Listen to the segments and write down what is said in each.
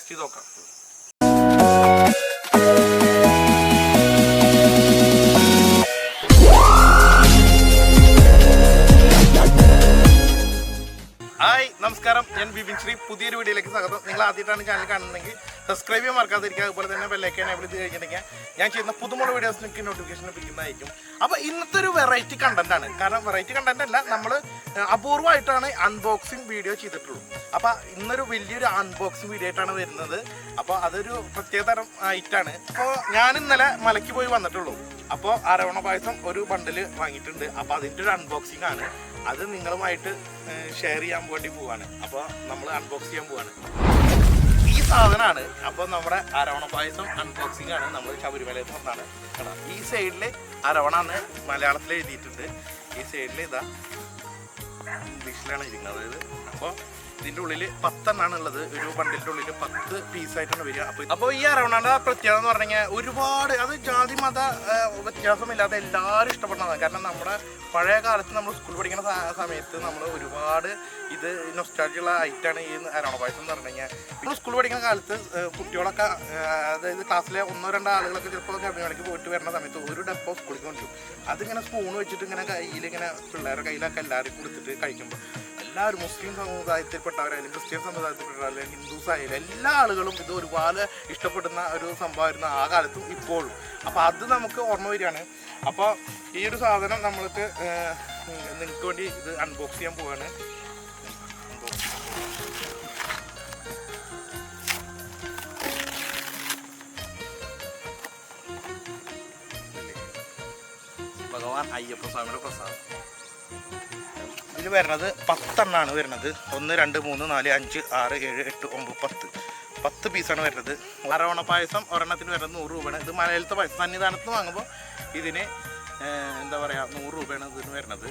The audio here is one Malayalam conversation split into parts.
Fidel Castro. നമസ്കാരം. ഞാൻ ബിബിൻ ശ്രീ. പുതിയൊരു വീഡിയോയിലേക്ക് സ്വാഗതം. നിങ്ങൾ ആദ്യമായിട്ടാണ് ചാനൽ കാണുന്നതെങ്കിൽ സബ്സ്ക്രൈബ് ചെയ്യാൻ മറക്കാതിരിക്കുക. അതുപോലെ തന്നെ ബെല്ലൈക്കൻ എനേബിൾ ചെയ്ത് കഴിഞ്ഞിട്ടുണ്ടെങ്കിൽ ഞാൻ ചെയ്യുന്ന പുതുമുള്ള വീഡിയോസ് നിങ്ങൾക്ക് നോട്ടിഫിക്കേഷൻ ലഭിക്കുന്നതായിരിക്കും അപ്പോൾ ഇന്നത്തെ ഒരു വെറൈറ്റി കണ്ടന്റ് ആണ്. കാരണം വെറൈറ്റി കണ്ടന്റ് അല്ല നമ്മൾ അപൂർവമായിട്ടാണ് അൺബോക്സിങ് വീഡിയോ ചെയ്തിട്ടുള്ളൂ അപ്പോൾ ഇന്നൊരു വലിയൊരു അൺബോക്സിങ് വീഡിയോ ആയിട്ടാണ് വരുന്നത്. അപ്പോൾ അതൊരു പ്രത്യേക തരം ഐറ്റാണ് അപ്പോൾ ഞാൻ ഇന്നലെ മലയ്ക്ക് പോയി വന്നിട്ടുള്ളൂ. അപ്പോൾ അരവണ പായസം ഒരു ബണ്ടിൽ വാങ്ങിയിട്ടുണ്ട്. അപ്പോൾ അതിന്റെ ഒരു അൺബോക്സിംഗ് ആണ്. അത് നിങ്ങളുമായിട്ട് ഷെയർ ചെയ്യാൻ വേണ്ടി പോവാണ്. അപ്പോൾ നമ്മൾ അൺബോക്സ് ചെയ്യാൻ പോവാണ്. ഈ സാധനമാണ് അപ്പോൾ നമ്മുടെ അരവണ പായസം അൺബോക്സിംഗ് ആണ്. നമ്മൾ ശബരിമലയിൽ നിന്നാണ് ഈ സൈഡിൽ അരവണ എന്ന് മലയാളത്തിൽ എഴുതിയിട്ടുണ്ട്. ഈ സൈഡിൽ ഇതാ ഇംഗ്ലീഷിലാണ് ഇരിക്കുന്നത്. അതായത് അപ്പോൾ ഇതിന്റെ ഉള്ളിൽ പത്തെണ്ണാണ് ഉള്ളത്. ഒരു ബണ്ടിലിന്റെ ഉള്ളിൽ പത്ത് പീസായിട്ടാണ് വരിക. അപ്പോൾ അപ്പോൾ ഈ അരവണയുടെ പ്രത്യേകത എന്ന് പറഞ്ഞു കഴിഞ്ഞാൽ ഒരുപാട് അത് ജാതി മത വ്യത്യാസമില്ലാതെ എല്ലാവരും ഇഷ്ടപ്പെടുന്നതാണ്. കാരണം നമ്മുടെ പഴയ കാലത്ത് നമ്മൾ സ്കൂൾ പഠിക്കുന്ന സമയത്ത് നമ്മൾ ഒരുപാട് ഇത് നൊസ്റ്റാജിയുള്ള ഐറ്റാണ് ഈ അരവണ പായസം എന്ന് പറഞ്ഞു കഴിഞ്ഞാൽ നമ്മൾ സ്കൂൾ പഠിക്കുന്ന കാലത്ത് കുട്ടികളൊക്കെ അതായത് ക്ലാസ്സിലെ ഒന്നോ രണ്ടോ ആളുകളൊക്കെ ചിലപ്പോൾ കമ്പനികളിലേക്ക് പോയിട്ട് വരുന്ന സമയത്ത് ഒരു ഡെപ്പോ സ്കൂളിൽ കൊണ്ടു അതിങ്ങനെ സ്പൂൺ വെച്ചിട്ട് ഇങ്ങനെ കയ്യിൽ ഇങ്ങനെ പിള്ളേരുടെ കയ്യിലൊക്കെ എല്ലാവരും കൊടുത്തിട്ട് കഴിക്കുമ്പോൾ എല്ലാവരും മുസ്ലിം സമുദായത്തിൽപ്പെട്ടവരായാലും ക്രിസ്ത്യൻ സമുദായത്തിൽപ്പെട്ടവരായാലും ഹിന്ദുസ് ആയാലും എല്ലാ ആളുകളും ഇത് ഒരുപാട് ഇഷ്ടപ്പെടുന്ന ഒരു സംഭവമായിരുന്നു ആ കാലത്തും ഇപ്പോഴും. അപ്പോൾ അത് നമുക്ക് ഓർമ്മ വരികയാണ്. അപ്പോൾ ഈ ഒരു സാധനം നമ്മൾക്ക് നിങ്ങൾക്ക് വേണ്ടി ഇത് അൺബോക്സ് ചെയ്യാൻ പോവാണ്. ഭഗവാൻ അയ്യപ്പ സ്വാമിയുടെ പ്രസാദം. ഇതിൽ വരുന്നത് പത്തെണ്ണാണ് വരുന്നത് ഒന്ന് രണ്ട് മൂന്ന് നാല് അഞ്ച് ആറ് ഏഴ് എട്ട് ഒമ്പത് പത്ത്. പത്ത് പീസാണ് വരുന്നത് അരവണ പായസം ഒരെണ്ണത്തിന് വരുന്നത് നൂറ് രൂപയാണ്. ഇത് മലയാളത്തെ പായസം സന്നിധാനത്ത് നിന്ന് വാങ്ങുമ്പോൾ ഇതിന് എന്താ പറയുക നൂറ് രൂപയാണ് ഇതിന് വരുന്നത്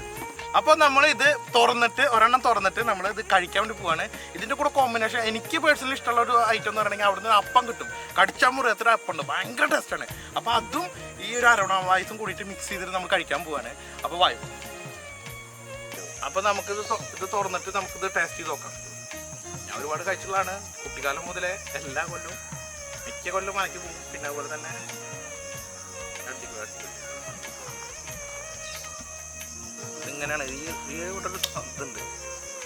അപ്പോൾ നമ്മൾ ഇത് തുറന്നിട്ട് ഒരെണ്ണം തുറന്നിട്ട് നമ്മൾ ഇത് കഴിക്കാൻ വേണ്ടി പോവാണ്. ഇതിന്റെ കൂടെ കോമ്പിനേഷൻ എനിക്ക് പേഴ്സണലി ഇഷ്ടമുള്ള ഒരു ഐറ്റം എന്ന് പറയുകയാണെങ്കിൽ അവിടുന്ന് അപ്പം കിട്ടും. കടിച്ചാൽ എത്ര അപ്പം ഉണ്ട്. ഭയങ്കര ടേസ്റ്റാണ് അപ്പോൾ അതും ഈ ഒരു അരവണ പായസം കൂടിയിട്ട് മിക്സ് ചെയ്തിട്ട് നമ്മൾ കഴിക്കാൻ പോവാണ്. അപ്പോൾ വായു. അപ്പൊ നമുക്ക് ഇത് തുറന്നിട്ട് നമുക്ക് ഇത് ടേസ്റ്റ് ചെയ്ത് നോക്കാം. ഞാൻ ഒരുപാട് കഴിച്ചുള്ളതാണ് കുട്ടിക്കാലം മുതലേ എല്ലാ കൊല്ലവും മിക്ക കൊല്ലം വാങ്ങിച്ചു പോകും. പിന്നെ അതുപോലെ തന്നെ. ഇതിങ്ങനെയാണ് ഈ ഈ ഇവിടെ ഇതുണ്ട്.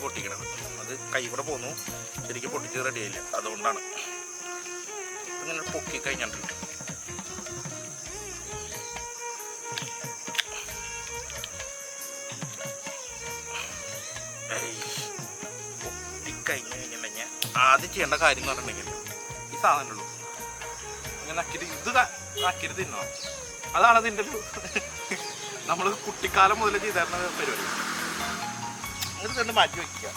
പൊട്ടിക്കണത് അത് കൈ കൂടെ പോന്നു. ശരിക്കും പൊട്ടിച്ച് റെഡിയായില്ല അതുകൊണ്ടാണ്. ഇങ്ങനെ പൊക്കി കഴിഞ്ഞിട്ടുണ്ട്. കഴിഞ്ഞ് കഴിഞ്ഞിട്ടുണ്ടെങ്കിൽ ആദ്യം ചെയ്യേണ്ട കാര്യം എന്ന് പറഞ്ഞിട്ടുണ്ടെങ്കിൽ ഈ സാധനം ഉള്ളു. അങ്ങനെ നക്കിട്ട് ഇത് നക്കിട്ട് തിന്നണം. അതാണ് അതിന്റെ ഒരു നമ്മൾ കുട്ടിക്കാലം മുതൽ ചെയ്തിരുന്ന പരിപാടി. അങ്ങനെ രണ്ട് മാറ്റി വയ്ക്കുക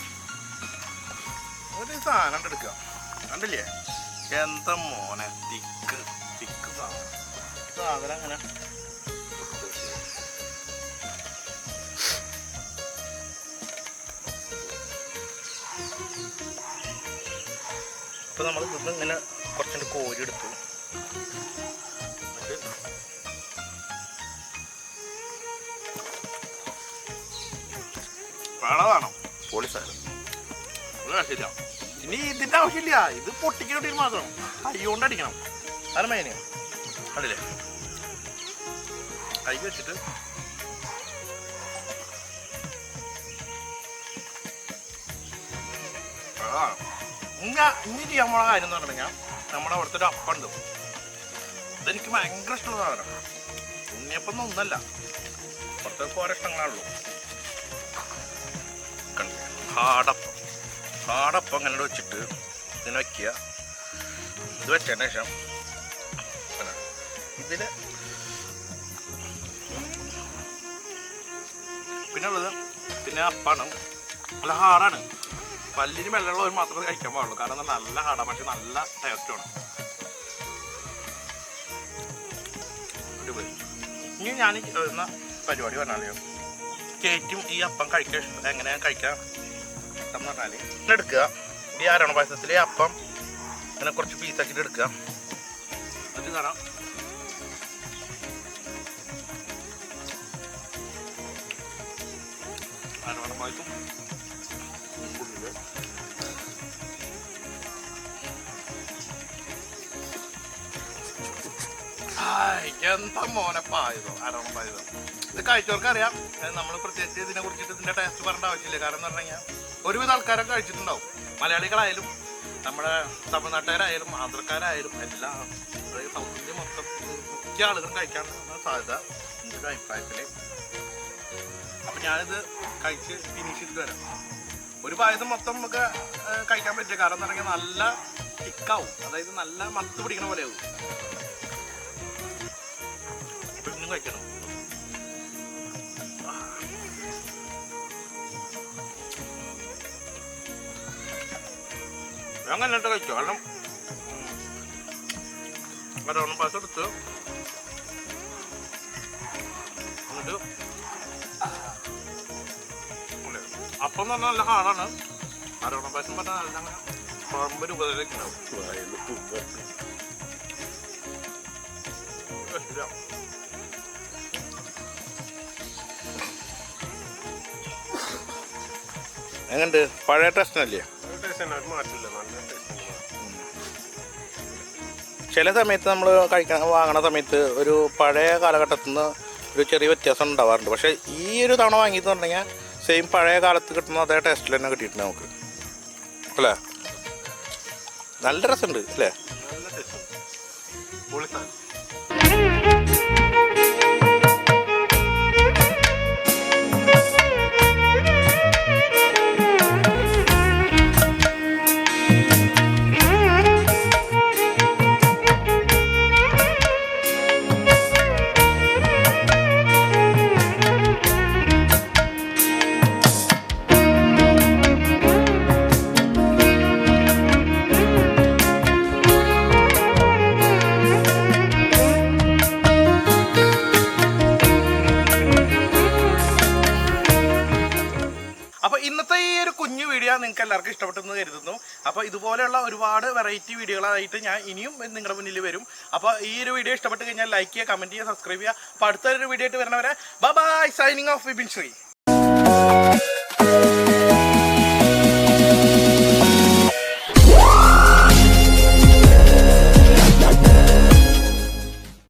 ഒരു സാധനം എടുക്കുക. കണ്ടില്ലേ? എന്താ മോനെ? തിക്ക് തിക്ക് സാധനം. സാധനം അങ്ങനെ അപ്പൊ നമ്മൾ ഇവിടുന്ന് ഇങ്ങനെ കുറച്ചുകൂടി കോരി എടുത്തു ശരിയാ ഇനി ഇതിന്റെ ആവശ്യമില്ല. ഇത് പൊട്ടിക്കാൻ മാത്രം. അയ്യോണ്ട് അടിക്കണം. അതാണ് മേനെ കണ്ടില്ലേ? കൈ വെച്ചിട്ട്. ആ. ഇങ്ങ ഇനി ചെയ്യാൻ പോണ കാര്യം എന്ന് പറഞ്ഞു കഴിഞ്ഞാൽ നമ്മുടെ അവിടുത്തെ ഒരു അപ്പുണ്ട്. അതെനിക്ക് ഭയങ്കര ഇഷ്ടമുള്ള സാധനം. ഉണ്ണിയപ്പം ഒന്നല്ല. അവിടുത്തെ ഓരോ ഇഷ്ടങ്ങളാണല്ലോ? ഹാടപ്പം ഹാടപ്പം അങ്ങനെ വെച്ചിട്ട് ഇങ്ങനെ വയ്ക്കുക ഇത് വെച്ചതിന് ശേഷം ഇതിൽ പിന്നെ ഉള്ളത് പിന്നെ അപ്പാണ്. നല്ല ഹാർഡാണ്. പല്ലിന് വെള്ളമുള്ളവർ മാത്രമേ കഴിക്കാൻ പാടുള്ളൂ. കാരണം നല്ല പക്ഷെ നല്ല ടേസ്റ്റുമാണ് ഇനി ഞാൻ എന്ന പരിപാടി പറഞ്ഞാലോ? കേറ്റും ഈ അപ്പം കഴിക്കാൻ ഇഷ്ടം. എങ്ങനെ കഴിക്കാം? എന്ന് പറഞ്ഞാൽ എടുക്കുക. ഈ ആരോണ പായസത്തിലെ അപ്പം ഇങ്ങനെ കുറച്ച് പീസാക്കിയിട്ട് എടുക്കുക. അത് കാണാം ആരോണ പായസം? ഹായ്, എന്താ മോനെ പായതോ അരോണം പായതോ ഇത് കഴിച്ചവർക്ക് അറിയാം നമ്മൾ പ്രത്യേകിച്ച് ഇതിനെ കുറിച്ചിട്ട് ഇതിന്റെ ടേസ്റ്റ് പറയേണ്ട ആവശ്യമില്ല. കാരണം എന്ന് പറഞ്ഞു കഴിഞ്ഞാൽ ഒരുവിധ ആൾക്കാരൊക്കെ കഴിച്ചിട്ടുണ്ടാവും. മലയാളികളായാലും നമ്മുടെ തമിഴ്നാട്ടുകാരായാലും ആന്ധ്രക്കാരായാലും എല്ലാം സൗത്ത് ഇന്ത്യ മൊത്തം മിക്ക ആളുകളും കഴിക്കാനുള്ള സാധ്യത എന്റെ ഒരു അഭിപ്രായത്തിൽ അപ്പം ഞാനിത് കഴിച്ച് ഫിനിഷ് ചെയ്തിട്ട് വരാം. ഒരു പായസം മൊത്തം നമുക്ക് കഴിക്കാൻ പറ്റില്ല. കാരണം എന്ന് പറഞ്ഞാൽ നല്ല തിക്കാവും. അതായത് നല്ല മത്ത് പിടിക്കണ പോലെ ആവും. ഇന്നും കഴിക്കണം. അങ്ങനെ കണ്ടിട്ട് കഴിച്ചു. കാരണം ഒരെണ്ണം എടുത്ത്. എന്നിട്ട് അപ്പം എന്ന് പറഞ്ഞാൽ നല്ല ഹാർഡാണ്. അരോണ പായസം പറഞ്ഞാൽ നല്ല അങ്ങനെ കുഴമ്പ് രൂപത്തിലേക്ക് ഉണ്ടാവും എങ്ങനെയുണ്ട്? പഴയ ടെസ്റ്റ് അല്ലേ? ചില സമയത്ത് നമ്മൾ കഴിക്കണ വാങ്ങണ സമയത്ത് ഒരു പഴയ കാലഘട്ടത്തിൽ നിന്ന് ഒരു ചെറിയ വ്യത്യാസം ഉണ്ടാവാറുണ്ട്. പക്ഷേ ഈ ഒരു തവണ വാങ്ങിയെന്ന് പറഞ്ഞാൽ സെയിം പഴയ കാലത്ത് കിട്ടുന്ന അതേ ടേസ്റ്റിൽ തന്നെ കിട്ടിയിട്ടുണ്ട് നമുക്ക്. അല്ലേ? നല്ല രസമുണ്ട് അല്ലേ? നിങ്ങൾക്ക് എല്ലാവർക്കും ഇഷ്ടപ്പെട്ടെന്ന് കരുതുന്നു. അപ്പോൾ ഇതുപോലെയുള്ള ഒരുപാട് വെറൈറ്റി വീഡിയോകളായിട്ട് ഞാൻ ഇനിയും നിങ്ങളുടെ മുന്നിൽ വരും. അപ്പോൾ ഈ ഒരു വീഡിയോ ഇഷ്ടപ്പെട്ട് കഴിഞ്ഞാൽ ലൈക്ക് ചെയ്യുക കമന്റ് ചെയ്യുക സബ്സ്ക്രൈബ് ചെയ്യുക. അപ്പോൾ അടുത്തൊരു വീഡിയോ ആയിട്ട് വരുന്നവരെ by signing off Vipin Sree.